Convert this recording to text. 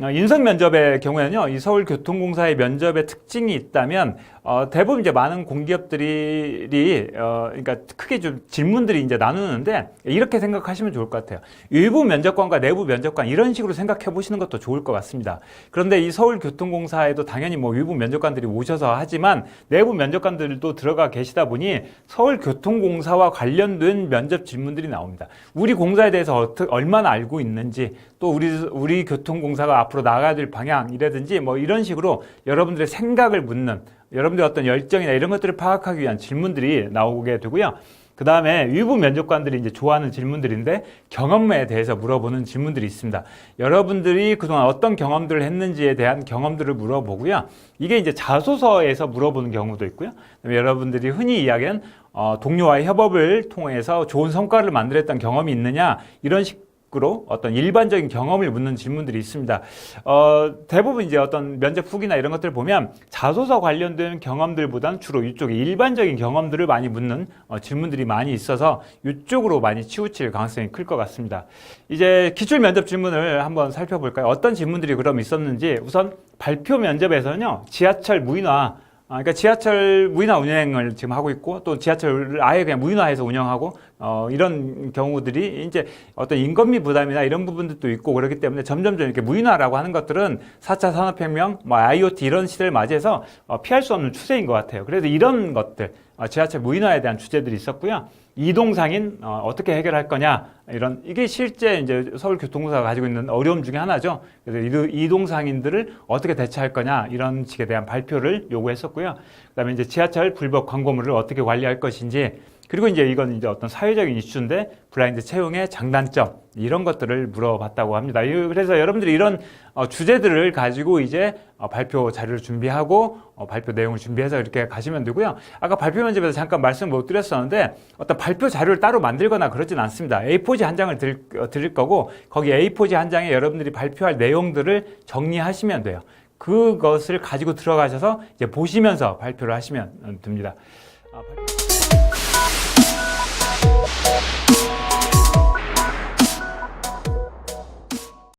어, 인성 면접의 경우에는요, 이 서울교통공사의 면접의 특징이 있다면 어, 대부분 이제 많은 공기업들이 어, 그러니까 크게 좀 질문들이 이제 나누는데 이렇게 생각하시면 좋을 것 같아요. 일부 면접관과 내부 면접관 이런 식으로 생각해 보시는 것도 좋을 것 같습니다. 그런데 이 서울교통공사에도 당연히 뭐 일부 면접관들이 오셔서 하지만 내부 면접관들도 들어가 계시다 보니 서울교통공사와 관련된 면접 질문들이 나옵니다. 우리 공사에 대해서 얼마나 알고 있는지 또 우리 우리 교통공사가 앞으로 나가야 될 방향이라든지 뭐 이런 식으로 여러분들의 생각을 묻는 여러분들의 어떤 열정이나 이런 것들을 파악하기 위한 질문들이 나오게 되고요. 그 다음에 위부 면접관들이 이제 좋아하는 질문들인데 경험에 대해서 물어보는 질문들이 있습니다. 여러분들이 그동안 어떤 경험들을 했는지에 대한 경험들을 물어보고요. 이게 이제 자소서에서 물어보는 경우도 있고요. 여러분들이 흔히 이야기하는 어, 동료와의 협업을 통해서 좋은 성과를 만들었던 경험이 있느냐 이런 식 으로 어떤 일반적인 경험을 묻는 질문들이 있습니다. 어, 대부분 이제 어떤 면접 후기나 이런 것들을 보면 자소서 관련된 경험들보다는 주로 이쪽에 일반적인 경험들을 많이 묻는 어, 질문들이 많이 있어서 이쪽으로 많이 치우칠 가능성이 클 것 같습니다. 이제 기출 면접 질문을 한번 살펴볼까요? 어떤 질문들이 그럼 있었는지 우선 발표 면접에서는요 지하철 무인화 아, 그러니까 지하철 무인화 운행을 지금 하고 있고 또 지하철을 아예 그냥 무인화해서 운영하고 어, 이런 경우들이 이제 어떤 인건비 부담이나 이런 부분들도 있고 그렇기 때문에 점점점 이렇게 무인화라고 하는 것들은 4차 산업혁명, 뭐 IoT 이런 시대를 맞이해서 어, 피할 수 없는 추세인 것 같아요. 그래서 이런 것들, 어, 지하철 무인화에 대한 주제들이 있었고요. 이동상인 어, 어떻게 해결할 거냐 이런 이게 실제 이제 서울교통공사가 가지고 있는 어려움 중에 하나죠. 그래서 이동상인들을 어떻게 대처할 거냐 이런 식에 대한 발표를 요구했었고요. 그다음에 이제 지하철 불법 광고물을 어떻게 관리할 것인지 그리고 이제 이건 이제 어떤 사회적인 이슈인데 블라인드 채용의 장단점 이런 것들을 물어봤다고 합니다. 이- 그래서 여러분들이 이런 어, 주제들을 가지고 이제 어, 발표 자료를 준비하고 어, 발표 내용을 준비해서 이렇게 가시면 되고요. 아까 발표 면접에서 잠깐 말씀 못 드렸었는데 어떤 발표 자료를 따로 만들거나 그러진 않습니다. A4지 한 장을 드릴, 어, 드릴 거고 거기 A4지 한 장에 여러분들이 발표할 내용들을 정리하시면 돼요. 그것을 가지고 들어가셔서 이제 보시면서 발표를 하시면 됩니다. 아, 발-